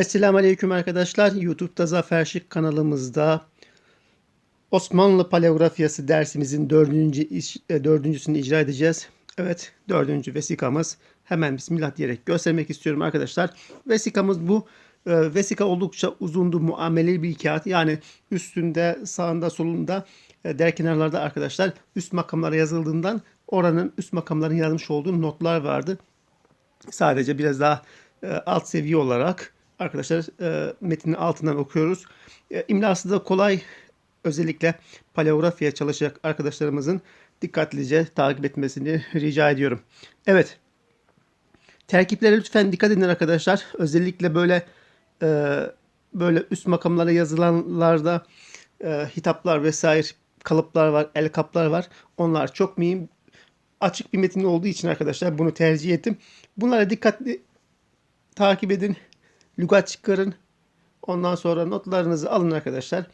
Esselamu Aleyküm arkadaşlar. YouTube'da Zafer Şık kanalımızda Osmanlı paleografyası dersimizin dördüncü, e, dördüncüsünü icra edeceğiz. Evet dördüncü vesikamız. Hemen Bismillah diyerek göstermek istiyorum arkadaşlar. Vesikamız bu. E, vesika oldukça uzundu muameleli bir kağıt. Yani üstünde sağında solunda e, der kenarlarda arkadaşlar üst makamlara yazıldığından oranın üst makamların yazmış olduğu notlar vardı sadece biraz daha alt seviye olarak arkadaşlar e, metnin altından okuyoruz. E, imlası da kolay. Özellikle paleografiye çalışacak arkadaşlarımızın dikkatlice takip etmesini rica ediyorum. Evet. Terkiplere lütfen dikkat edin arkadaşlar. Özellikle böyle e, böyle üst makamlara yazılanlarda e, hitaplar vesaire kalıplar var, el kaplar var. Onlar çok mühim açık bir metin olduğu için arkadaşlar bunu tercih ettim. Bunlara dikkatli takip edin. Lügat çıkarın. Ondan sonra notlarınızı alın arkadaşlar.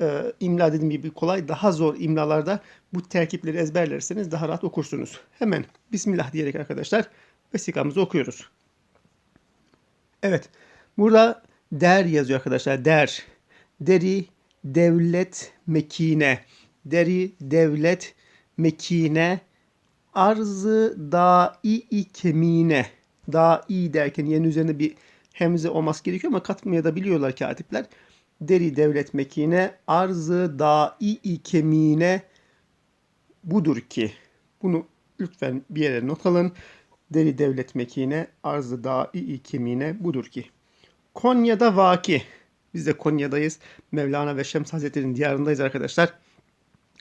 Ee, imla dediğim gibi kolay. Daha zor imlalarda bu terkipleri ezberlerseniz daha rahat okursunuz. Hemen Bismillah diyerek arkadaşlar vesikamızı okuyoruz. Evet. Burada der yazıyor arkadaşlar. Der. Deri devlet mekine. Deri devlet mekine arzı da'i kemine. Da'i derken yerin üzerinde bir hemze olması gerekiyor ama katmaya da biliyorlar katipler. Deri devlet mekine arzı da'i kemine budur ki. Bunu lütfen bir yere not alın. Deri devlet mekine arzı da'i kemine budur ki. Konya'da vaki. Biz de Konya'dayız. Mevlana ve Şems Hazretleri'nin diyarındayız arkadaşlar.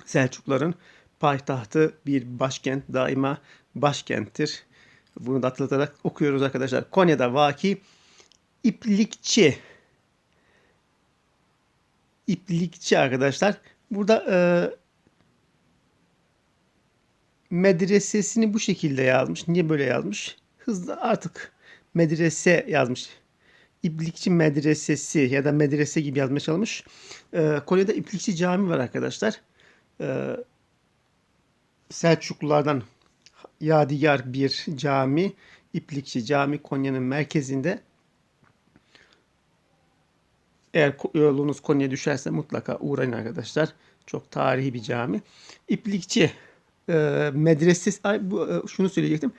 Selçukların payitahtı bir başkent daima başkenttir. Bunu da hatırlatarak okuyoruz arkadaşlar. Konya'da vaki iplikçi iplikçi arkadaşlar. Burada e, medresesini bu şekilde yazmış. Niye böyle yazmış? Hızlı artık medrese yazmış. İplikçi medresesi ya da medrese gibi yazmaya çalışmış. E, Konya'da İplikçi Cami var arkadaşlar. E, Selçuklulardan yadigar bir cami, İplikçi Cami Konya'nın merkezinde. Eğer yolunuz Konya'ya düşerse mutlaka uğrayın arkadaşlar. Çok tarihi bir cami. İplikçi e, medresesi, ay, bu, e, şunu söyleyecektim.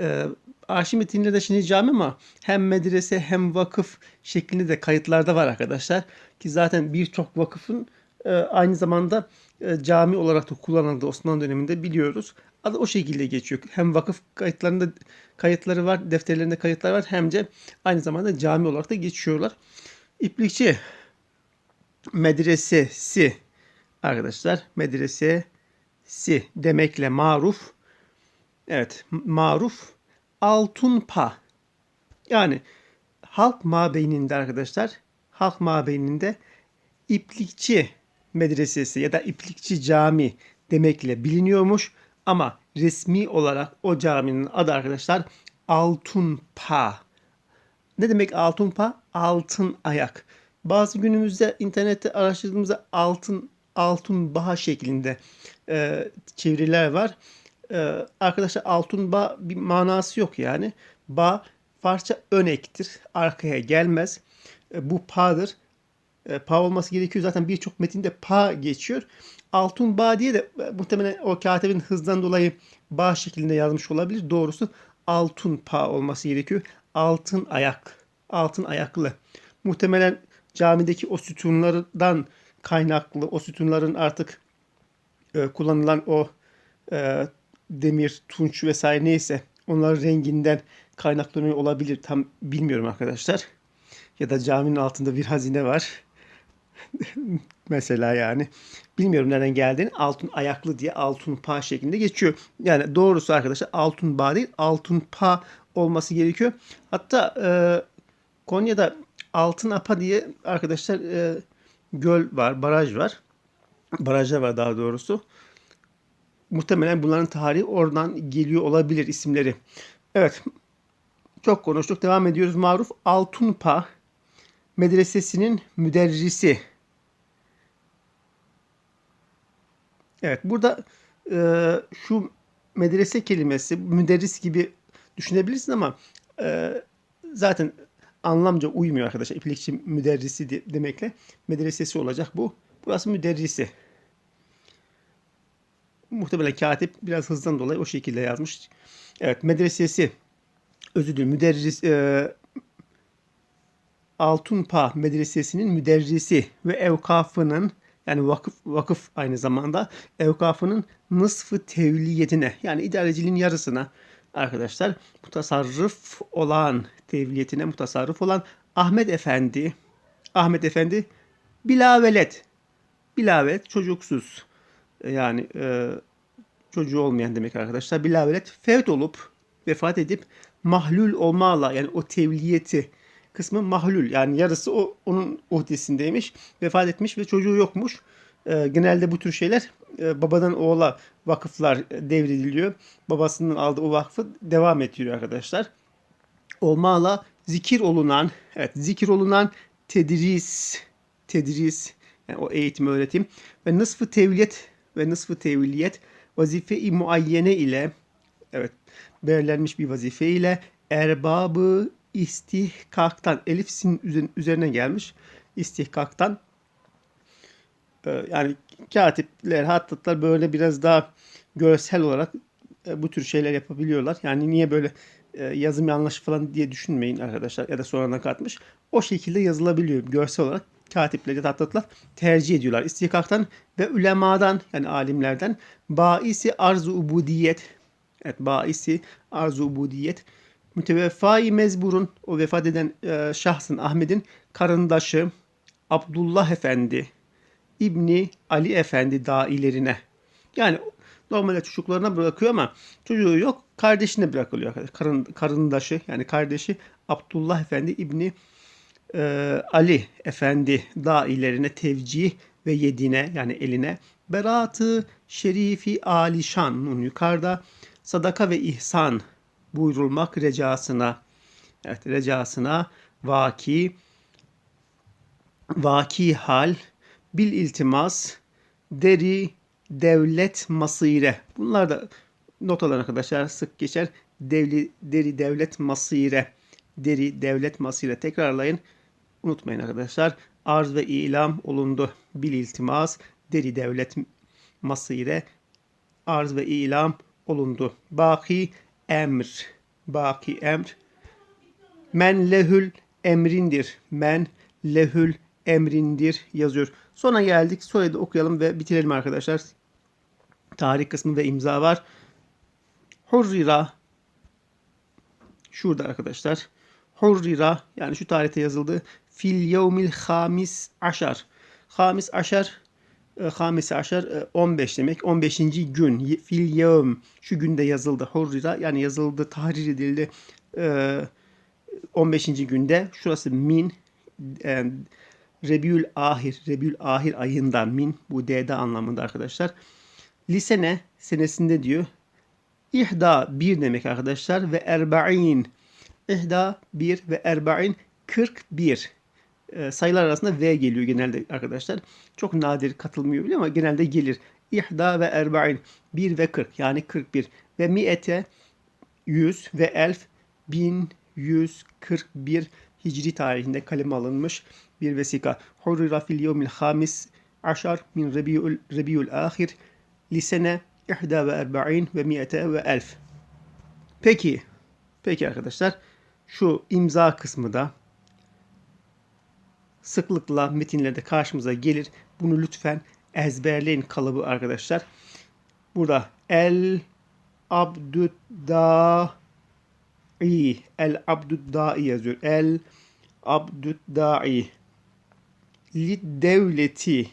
E, Arşimet'inde de şimdi cami ama hem medrese hem vakıf şeklinde de kayıtlarda var arkadaşlar. Ki zaten birçok vakıfın e, aynı zamanda e, cami olarak da kullanıldı Osmanlı döneminde biliyoruz. Adı o şekilde geçiyor. Hem vakıf kayıtlarında kayıtları var, defterlerinde kayıtlar var hem de aynı zamanda cami olarak da geçiyorlar. İplikçi medresesi arkadaşlar medresesi demekle maruf evet maruf altunpa yani halk mabeyninde arkadaşlar halk mabeyninde iplikçi medresesi ya da iplikçi cami demekle biliniyormuş. Ama resmi olarak o caminin adı arkadaşlar Altunpa. Ne demek Altunpa? Altın ayak. Bazı günümüzde internette araştırdığımızda altın altın baha şeklinde e, çeviriler var. E, arkadaşlar altın ba bir manası yok yani. Ba Farsça önektir. Arkaya gelmez. E, bu pa'dır e, pa olması gerekiyor. Zaten birçok metinde pa geçiyor. Altun ba diye de e, muhtemelen o katibin hızdan dolayı ba şeklinde yazmış olabilir. Doğrusu altun pa olması gerekiyor. Altın ayak. Altın ayaklı. Muhtemelen camideki o sütunlardan kaynaklı o sütunların artık e, kullanılan o e, demir, tunç vesaire neyse onların renginden kaynaklanıyor olabilir. Tam bilmiyorum arkadaşlar. Ya da caminin altında bir hazine var. Mesela yani. Bilmiyorum nereden geldiğini. Altın ayaklı diye altın pa şeklinde geçiyor. Yani doğrusu arkadaşlar altın bağ değil altın pa olması gerekiyor. Hatta e, Konya'da altın apa diye arkadaşlar e, göl var, baraj var. Barajlar var daha doğrusu. Muhtemelen bunların tarihi oradan geliyor olabilir isimleri. Evet. Çok konuştuk. Devam ediyoruz. Maruf Altunpa medresesinin müderrisi. Evet burada e, şu medrese kelimesi müderris gibi düşünebilirsin ama e, zaten anlamca uymuyor arkadaşlar. İplikçi müderrisi de- demekle medresesi olacak bu. Burası müderrisi. Muhtemelen katip biraz hızdan dolayı o şekilde yazmış. Evet medresesi özür dilerim müderris e, Altunpa Medresesi'nin müderrisi ve evkafının yani vakıf vakıf aynı zamanda evkafının nısfı tevliyetine yani idareciliğin yarısına arkadaşlar mutasarrıf olan tevliyetine mutasarrıf olan Ahmet Efendi Ahmet Efendi bilavelet bilavelet çocuksuz yani e, çocuğu olmayan demek arkadaşlar. Bilavelet fevt olup vefat edip mahlul olmayla yani o tevliyeti kısmı mahlul yani yarısı o onun uhdesindeymiş. Vefat etmiş ve çocuğu yokmuş. Ee, genelde bu tür şeyler e, babadan oğula vakıflar devrediliyor. Babasının aldığı o vakfı devam ettiriyor arkadaşlar. Olmayla zikir olunan, evet zikir olunan tedris, tedris yani o eğitim öğretim ve nısfı tevliyet ve nısfı tevliyet vazife-i muayyene ile evet belirlenmiş bir vazife ile erbabı istihkaktan elif sin üzer- üzerine gelmiş istihkaktan Ee, yani katipler hattatlar böyle biraz daha görsel olarak e, bu tür şeyler yapabiliyorlar. Yani niye böyle e, yazım yanlış falan diye düşünmeyin arkadaşlar ya da sonradan katmış. O şekilde yazılabiliyor görsel olarak katipler ya da hattatlar tercih ediyorlar. İstihkaktan ve ulemadan yani alimlerden baisi arzu ubudiyet evet baisi arzu ubudiyet müteveffai mezburun o vefat eden e, şahsın Ahmet'in karındaşı Abdullah Efendi İbni Ali Efendi dailerine. Yani normalde çocuklarına bırakıyor ama çocuğu yok kardeşine bırakılıyor. Karın, karındaşı yani kardeşi Abdullah Efendi İbni e, Ali Efendi dailerine tevcih ve yedine yani eline beratı şerifi alişan nun yukarıda sadaka ve ihsan buyurulmak recasına evet recasına vaki vaki hal bil iltimas deri devlet masire. Bunlar da notalar arkadaşlar sık geçer. Devli deri devlet masire. Deri devlet masire. Tekrarlayın. Unutmayın arkadaşlar. Arz ve ilam olundu. Bil iltimas deri devlet masire. Arz ve ilam olundu. Baki emr. Baki emr. Men lehül emrindir. Men lehül emrindir yazıyor. Sona geldik. Soyadı okuyalım ve bitirelim arkadaşlar. Tarih kısmı ve imza var. Hurrira şurada arkadaşlar. Hurrira yani şu tarihte yazıldı. Fil yevmil hamis aşar. Hamis aşar e, Hamisi aşar e, 15 demek. 15. gün. Fil yevm. Şu günde yazıldı. Hurrira yani yazıldı, tahrir edildi. E, 15. günde şurası min e, Rebiül Ahir, Rebiül Ahir ayından min bu D'de anlamında arkadaşlar. Lisene senesinde diyor. İhda bir demek arkadaşlar ve erba'in. İhda bir ve erba'in 41. E, sayılar arasında V geliyor genelde arkadaşlar. Çok nadir katılmıyor bile ama genelde gelir. İhda ve erba'in 1 ve 40 yani 41 ve mi'ete 100 ve elf 1141 Hicri tarihinde kaleme alınmış bir vesika. Hurrira fil yevmil hamis aşar min Rebiul, Rebiul ahir lisene ihda ve erba'in ve mi'ete ve elf. Peki, peki arkadaşlar şu imza kısmı da sıklıkla metinlerde karşımıza gelir. Bunu lütfen ezberleyin kalıbı arkadaşlar. Burada el abdüdda i el abdüddai yazıyor. El abdüddai li devleti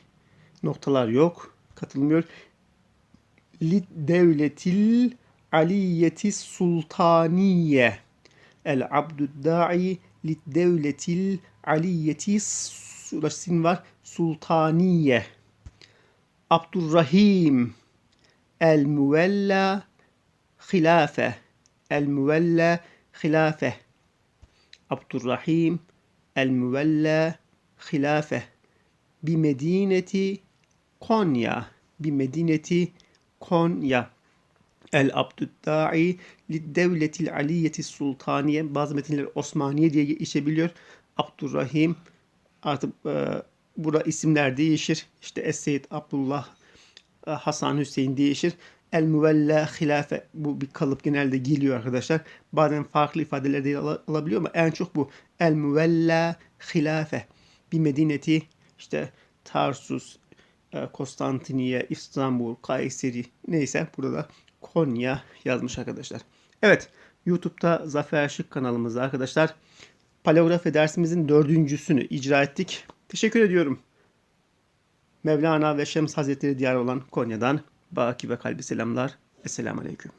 noktalar yok. Katılmıyor. Li devletil aliyeti sultaniye el abdüddai li devletil aliyeti sin var sultaniye Abdurrahim el müvella hilafe el müvella hilafe Abdurrahim el müvella hilafe bi medineti Konya bi medineti Konya El Abdüddai Liddevletil Aliyeti Sultaniye. Bazı metinler Osmaniye diye geçebiliyor. Abdurrahim artık e, burada isimler değişir. İşte Es-Seyyid Abdullah e, Hasan Hüseyin değişir. El Müvella Hilafe bu bir kalıp genelde geliyor arkadaşlar. Bazen farklı ifadeler de al- alabiliyor ama en çok bu. El Müvella Hilafe bir medineti işte Tarsus, e, Konstantiniye, İstanbul, Kayseri neyse burada da Konya yazmış arkadaşlar. Evet YouTube'da Zafer Şık kanalımızda arkadaşlar paleografi dersimizin dördüncüsünü icra ettik. Teşekkür ediyorum. Mevlana ve Şems Hazretleri diyarı olan Konya'dan Baki ve kalbi selamlar. Esselamu Aleyküm.